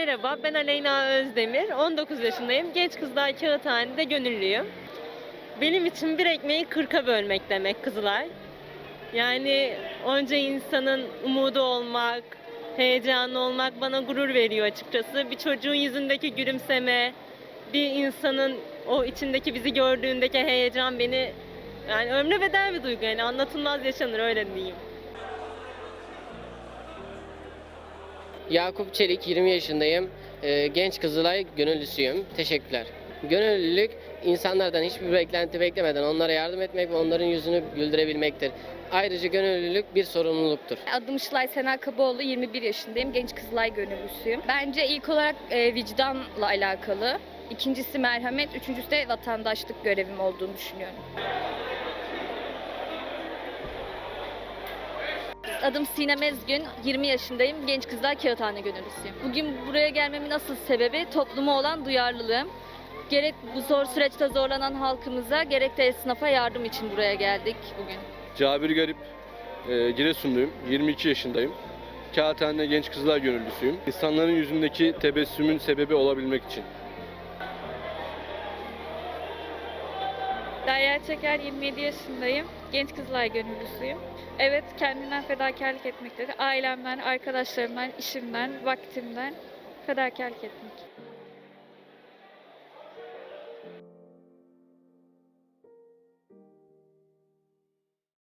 Merhaba, ben Aleyna Özdemir. 19 yaşındayım. Genç Kızlar Kağıthane'de gönüllüyüm. Benim için bir ekmeği 40'a bölmek demek Kızılay. Yani onca insanın umudu olmak, heyecanlı olmak bana gurur veriyor açıkçası. Bir çocuğun yüzündeki gülümseme, bir insanın o içindeki bizi gördüğündeki heyecan beni yani ömre bedel bir duygu yani anlatılmaz yaşanır öyle diyeyim. Yakup Çelik, 20 yaşındayım. Ee, Genç Kızılay gönüllüsüyüm. Teşekkürler. Gönüllülük insanlardan hiçbir beklenti beklemeden onlara yardım etmek ve onların yüzünü güldürebilmektir. Ayrıca gönüllülük bir sorumluluktur. Adım Şılay Sena Kabaoğlu, 21 yaşındayım. Genç Kızılay gönüllüsüyüm. Bence ilk olarak e, vicdanla alakalı. İkincisi merhamet, üçüncüsü de vatandaşlık görevim olduğunu düşünüyorum. Adım Sinem Ezgün, 20 yaşındayım. Genç Kızlar Kağıthane Gönüllüsüyüm. Bugün buraya gelmemin asıl sebebi topluma olan duyarlılığım. Gerek bu zor süreçte zorlanan halkımıza gerek de esnafa yardım için buraya geldik bugün. Cabir Garip, e, Giresunluyum, 22 yaşındayım. Kağıthane Genç Kızlar Gönüllüsüyüm. İnsanların yüzündeki tebessümün sebebi olabilmek için. Derya Çeker 27 yaşındayım. Genç Kızılay gönüllüsüyüm. Evet kendinden fedakarlık etmektedir. Ailemden, arkadaşlarımdan, işimden, vaktimden fedakarlık etmek.